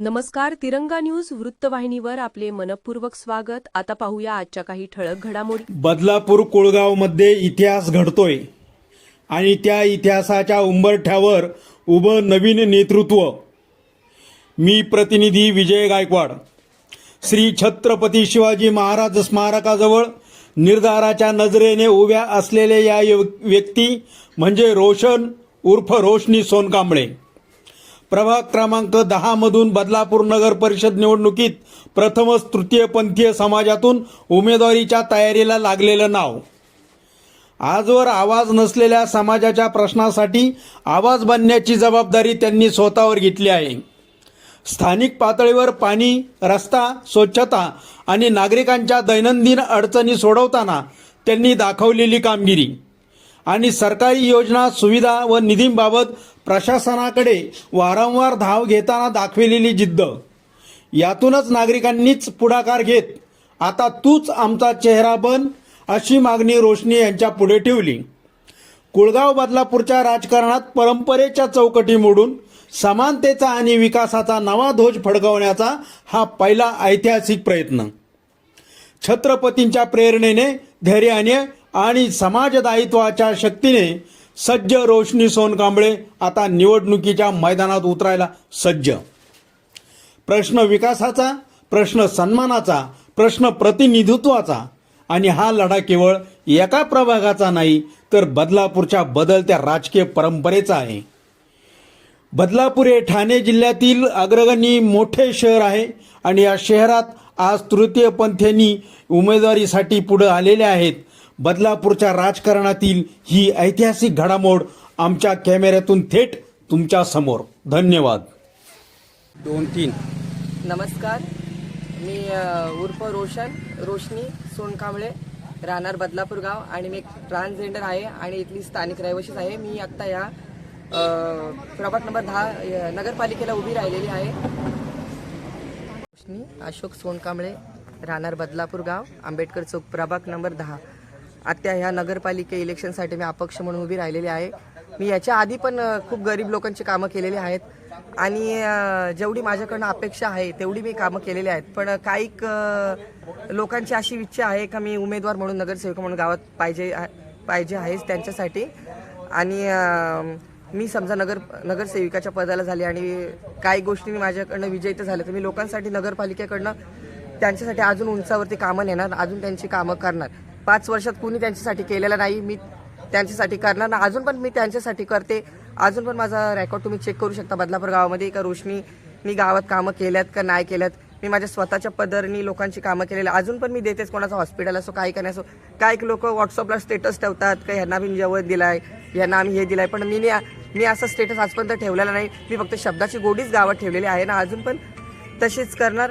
नमस्कार तिरंगा न्यूज वृत्तवाहिनीवर आपले मनपूर्वक स्वागत. आता पाहूया आजच्या काही ठळक घडामोडी. बदलापूर कुळगावमध्ये इतिहास घडतोय आणि त्या इतिहासाच्या उंबरठ्यावर उभं नवीन नेतृत्व. मी प्रतिनिधी विजय गायकवाड. श्री छत्रपती शिवाजी महाराज स्मारकाजवळ निर्धाराच्या नजरेने उभ्या असलेल्या या व्यक्ती म्हणजे रोशन उर्फ रोशनी सोनकांबळे. प्रभाग क्रमांक दहा मधून बदलापूर नगर परिषद निवडणुकीत प्रथमच तृतीयपंथीय समाजातून उमेदवारीच्या तयारीला लागलेलं नाव. आजवर आवाज नसलेल्या समाजाच्या प्रश्नासाठी आवाज बनण्याची जबाबदारी त्यांनी स्वतःवर घेतली आहे. स्थानिक पातळीवर पाणी रस्ता स्वच्छता आणि नागरिकांच्या दैनंदिन अडचणी सोडवताना त्यांनी दाखवलेली कामगिरी. आणि सरकारी योजना सुविधा व निधींबाबत प्रशासनाकडे वारंवार धाव घेताना दाखविलेली जिद्द. यातूनच नागरिकांनीच पुढाकार घेत आता तूच आमचा चेहरा बन अशी मागणी रोशनी यांच्या पुढे ठेवली. कुळगाव बदलापूरच्या राजकारणात परंपरेच्या चौकटी मोडून समानतेचा आणि विकासाचा नवा ध्वज फडकवण्याचा हा पहिला ऐतिहासिक प्रयत्न. छत्रपतींच्या प्रेरणेने धैर्याने आणि समाजदायित्वाच्या शक्तीने सज्ज रोशनी सोनकांबळे आता निवडणुकीच्या मैदानात उतरायला सज्ज. प्रश्न विकासाचा प्रश्न सन्मानाचा प्रश्न प्रतिनिधित्वाचा आणि हा लढा केवळ एका प्रभागाचा नाही तर बदलापूरच्या बदलत्या राजकीय परंपरेचा आहे. बदलापूर हे ठाणे जिल्ह्यातील अग्रगणी मोठे शहर आहे आणि या शहरात आज तृतीयपंथ्यांनी उमेदवारीसाठी पुढे आलेले आहेत. बदलापूरच्या राजकारणातील ही ऐतिहासिक घडामोड आमच्या कॅमेऱ्यातून थेट तुमच्यासमोर. धन्यवाद. दोन तीन. नमस्कार. मी उर्फ रोशन रोशनी सोनकांबळे राहणार बदलापूर गाव आणि मी एक ट्रान्सजेंडर आहे आणि इथली स्थानिक रहिवाशीच आहे. मी आत्ता या प्रभाग नंबर दहा नगरपालिकेला उभी राहिलेली आहे. रोशनी अशोक सोनकांबळे राहणार बदलापूर गाव आंबेडकर चौक प्रभाग नंबर दहा. आत्या ह्या नगरपालिके इलेक्शनसाठी मी अपक्ष म्हणून उभी राहिलेली आहे. मी याच्या आधी पण खूप गरीब लोकांची कामं केलेली आहेत. आणि जेवढी माझ्याकडनं अपेक्षा आहे तेवढी मी कामं केलेली आहेत. पण काही लोकांची अशी इच्छा आहे का मी उमेदवार म्हणून नगरसेवक म्हणून गावात पाहिजे पाहिजे आहेच त्यांच्यासाठी. आणि मी समजा नगर नगरसेविकाच्या पदाला झाले आणि काही गोष्टी माझ्याकडनं विजयित झाल्या तर मी लोकांसाठी नगरपालिकेकडनं त्यांच्यासाठी अजून उंचावरती कामं नेणार अजून त्यांची कामं करणार. पाच वर्षात कुणी त्यांच्यासाठी केलेलं नाही मी त्यांच्यासाठी करणार ना अजून पण मी त्यांच्यासाठी करते. अजून पण माझा रेकॉर्ड तुम्ही चेक करू शकता बदलापूर गावामध्ये. का रोशनी मी गावात कामं केल्यात का नाही केल्यात? मी माझ्या स्वतःच्या पदरनी लोकांची कामं केलेली. अजून पण मी देतेच कोणाचं हॉस्पिटल असो काही काही असो. काही लोक व्हॉट्सअपला स्टेटस ठेवतात का ह्यांना मी जेवण दिलाय यांना आम्ही हे दिलाय. पण मी मी असं स्टेटस आजपर्यंत ठेवलेला नाही. मी फक्त शब्दाची गोडीच गावात ठेवलेली आहे ना. अजून पण तशीच करणार.